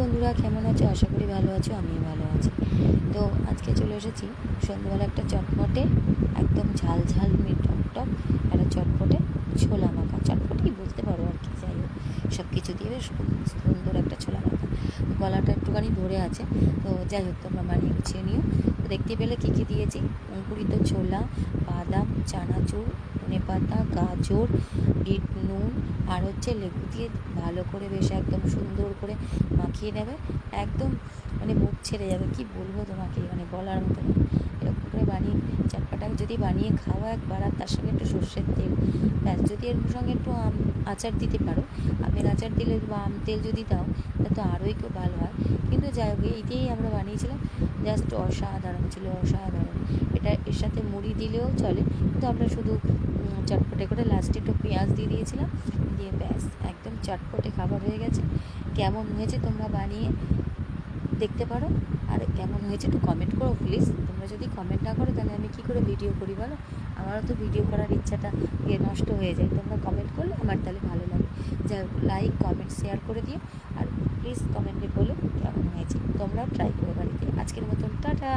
বন্ধুরা, কেমন আছো? আশা করি ভালো আছো, আমিও ভালো আছি। তো আজকে চলে এসেছি সন্ধ্যাবেলা একটা চটপটে, একদম ঝাল ঝাল টক টক একটা চটপটে ছোলা মাখা। চটপটেই বুঝতে পারো আর কি, যাই হোক। সব কিছু দিয়ে বেশ সুন্দর একটা ছোলা মাখা। গলাটা একটুখানি ধরে আছে। তো যাই হোক, তোমরা বানিয়ে গুছিয়ে নিও। তো দেখতে পেলে কী কী দিয়েছি? অঙ্কুরিত ছোলা, বাদাম, চানাচুর, ধনে পাতা, গাজর, বিট নুন, আর হচ্ছে লেবু দিয়ে ভালো করে বেশ একদম সুন্দর করে মাখিয়ে নেবে। একদম মানে মুখ ছেড়ে যাবে। কি বলব তোমাকে? মানে বলার মতো এরকম করে বানিয়ে যদি বানিয়ে খাওয়া একবার, আর তার সঙ্গে একটু সর্ষের তেল। ব্যাস, যদি এর সঙ্গে একটু আম, আচার দিতে পারো। আমের আচার দিলে বা আম তেল যদি দাও তা তো আরোই খুব ভালো হয়। কিন্তু যাই হোক এইটাই আমরা বানিয়েছিলাম। জাস্ট অসাধারণ ছিল, অসাধারণ। এটা এর সাথে মুড়ি দিলেও চলে। কিন্তু আমরা শুধু চটপটে করে লাস্টে একটু পেঁয়াজ দিয়ে দিয়েছিলাম। দিয়ে ব্যাস, একদম চটপটে খাবার হয়ে গেছে। কেমন হয়েছে তোমরা বানিয়ে? দেখতে পারো। আর কেমন হয়েছে একটু কমেন্ট করো প্লিজ তোমরা যদি কমেন্ট না করো, তাহলে আমি কী করে ভিডিও করি বলো? আমারও তো ভিডিও করার ইচ্ছাটা ইয়ে নষ্ট হয়ে যায়। তোমরা কমেন্ট করলে আমার তাহলে ভালো লাগে। যাই হোক লাইক কমেন্ট শেয়ার করে দিও। আর প্লিজ কমেন্টে বলো কেমন হয়েছে। তোমরাও ট্রাই করো বাড়িতে। আজকের মতন, টাটা!